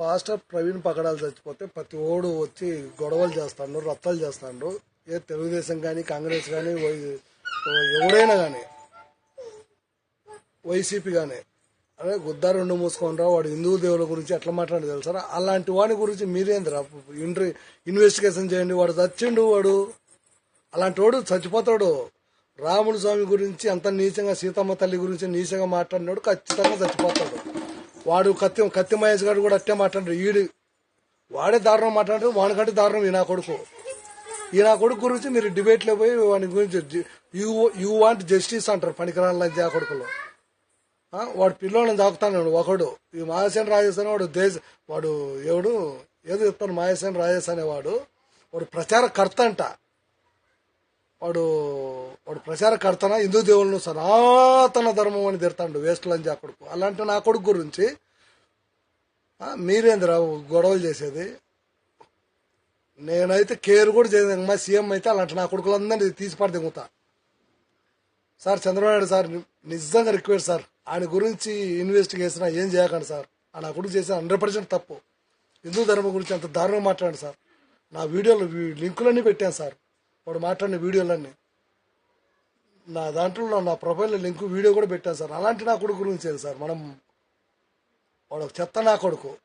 Pastor Praveen పగడాలు చచ్చిపోతే ప్రతి ఓడు వచ్చి గొడవలు చేస్తాడు రత్తాలు చేస్తాడు ఏ తెలుగుదేశం కానీ కాంగ్రెస్ కానీ ఎవడైనా కానీ వైసీపీ కానీ అదే గుద్దా రెండు మూసుకొని వాడు హిందూ దేవుల గురించి ఎట్లా మాట్లాడి తెలుసా? అలాంటి వాడి గురించి మీరేందిరా? ఇంటర్ ఇన్వెస్టిగేషన్ చేయండి వాడు చచ్చిండు వాడు. అలాంటి వాడు చచ్చిపోతాడు. రాముడు స్వామి గురించి అంత నీచంగా సీతమ్మ తల్లి గురించి నీచంగా మాట్లాడినాడు ఖచ్చితంగా చచ్చిపోతాడు. వాడు కత్తి కత్తి మహేష్ గారు కూడా అట్టే మాట్లాడు ఈడు వాడే దారుణం మాట్లాడారు వానికంటే దారుణం ఈ నా కొడుకు. ఈ నా కొడుకు గురించి మీరు డిబేట్లో పోయి వాని గురించి యూ యూ వాంట్ జస్టిస్ అంటారు పనికిరాల ఆ కొడుకులో. వాడు పిల్లోని దాకుతాడు ఒకడు. ఈ మహాసేన రాజేష్ అనే వాడు దేశ వాడు ఎవడు? ఏదో చెప్తాను మహాసేన రాజేష్ అనేవాడు. వాడు ప్రచారకర్త అంట. వాడు వాడు ప్రచారకర్తన? హిందూ దేవులను సనాతన ధర్మం అని తిడతాడు వేస్ట్ లంజా కొడుకు. అలాంటి నా కొడుకు గురించి మీరేందిరా గొడవలు చేసేది? నేనైతే కేర్ కూడా చేసింది మా సీఎం అయితే అలాంటి నా కొడుకులందరినీ తీసి పడి దిగుతా సార్ చంద్రబాబు నాయుడు సార్ నిజంగా రిక్వెస్ట్ సార్ ఆయన గురించి ఇన్వెస్టిగేషన్ ఏం చేయకండి సార్. ఆయన నా కొడుకు చేసిన హండ్రెడ్ పర్సెంట్ తప్పు. హిందూ ధర్మం గురించి అంత దారుణంగా మాట్లాడండి సార్. నా వీడియోలు లింకులన్నీ పెట్టాను సార్. వాడు మాట్లాడిన వీడియోలన్నీ. నా దాంట్లో నా- నా ప్రొఫైల్ లింక్ వీడియో కూడా పెట్టాను సార్. అలాంటి నా కొడుకు గురించి సార్? మనం వాడు ఒక చెత్త నా కొడుకు.